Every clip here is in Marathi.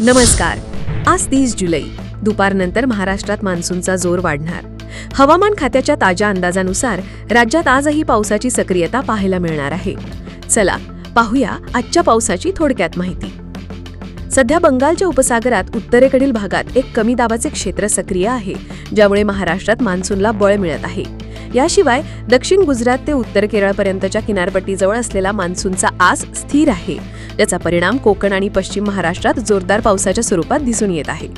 नमस्कार. आज तीस जुलै. दुपारनंतर महाराष्ट्रात मान्सूनचा जोर वाढणार. हवामान खात्याच्या ताज्या अंदाजानुसार राज्यात आजही पावसाची सक्रियता पाहायला मिळणार आहे. चला पाहूया आजच्या पावसाची थोडक्यात माहिती. सध्या बंगालच्या उपसागरात उत्तरेकडील भागात एक कमी दाबाचे क्षेत्र सक्रिय आहे ज्यामुळे महाराष्ट्रात मान्सूनला बळ मिळत आहे. याशिवाय दक्षिण गुजरात ते उत्तर केरळपर्यंतच्या किनारपट्टीजवळ असलेला मान्सूनचा आस स्थिर आहे ज्याचा परिणाम कोकण आणि पश्चिम महाराष्ट्रात जोरदार पावसाच्या स्वरूपात दिसून येत आहे.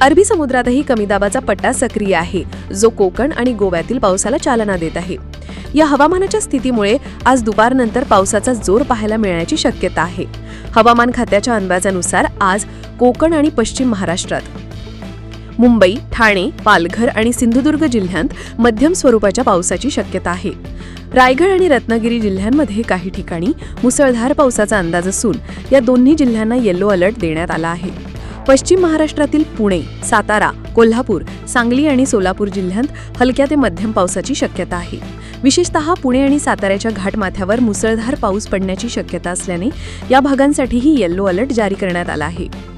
अरबी समुद्रातही कमी दाबाचा पट्टा सक्रिय आहे जो कोकण आणि गोव्यातील पावसाला चालना देत आहे. या हवामानाच्या स्थितीमुळे आज दुपारनंतर पावसाचा जोर पाहायला मिळण्याची शक्यता आहे. हवामान खात्याच्या अंदाजानुसार आज कोकण आणि पश्चिम महाराष्ट्रात मुंबई ठाणे पालघर आणि सिंधुदुर्ग जिल्ह्यांत मध्यम स्वरूपाच्या पावसाची शक्यता आहे. रायगड आणि रत्नागिरी जिल्ह्यांमध्ये काही ठिकाणी मुसळधार पावसाचा अंदाज असून या दोन्ही जिल्ह्यांना येलो अलर्ट देण्यात आला आहे. पश्चिम महाराष्ट्रातील पुणे सातारा कोल्हापूर सांगली आणि सोलापूर जिल्ह्यांत हलक्या ते मध्यम पावसाची शक्यता आहे. विशेषतः पुणे आणि साताऱ्याच्या घाटमाथ्यावर मुसळधार पाऊस पडण्याची शक्यता असल्याने या भागांसाठीही येल्लो अलर्ट जारी करण्यात आला आहे.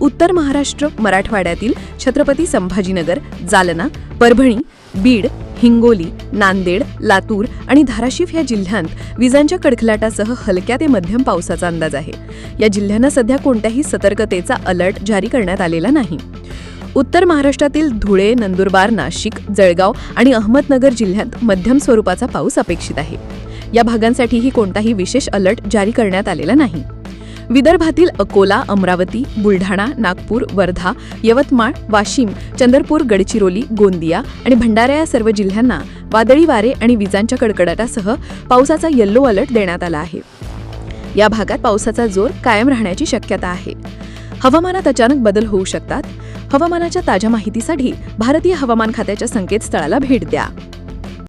उत्तर महाराष्ट्र मराठवाड्यातील छत्रपती संभाजीनगर जालना परभणी बीड हिंगोली नांदेड लातूर आणि धाराशिव या जिल्ह्यांत विजांच्या कडखलाटासह हलक्या ते मध्यम पावसाचा अंदाज आहे. या जिल्ह्यांना सध्या कोणत्याही सतर्कतेचा अलर्ट जारी करण्यात आलेला नाही. उत्तर महाराष्ट्रातील धुळे नंदुरबार नाशिक जळगाव आणि अहमदनगर जिल्ह्यात मध्यम स्वरूपाचा पाऊस अपेक्षित आहे. या भागांसाठीही कोणताही विशेष अलर्ट जारी करण्यात आलेला नाही. विदर्भातील अकोला अमरावती बुलढाणा नागपूर वर्धा यवतमाळ वाशिम चंद्रपूर गडचिरोली गोंदिया आणि भंडारा या सर्व जिल्ह्यांना वादळी वारे आणि विजांच्या कडकडाटासह पावसाचा येल्लो अलर्ट देण्यात आला आहे. या भागात पावसाचा जोर कायम राहण्याची शक्यता आहे. हवामानात अचानक बदल होऊ शकतात. हवामानाच्या ताज्या माहितीसाठी भारतीय हवामान खात्याच्या संकेतस्थळाला भेट द्या.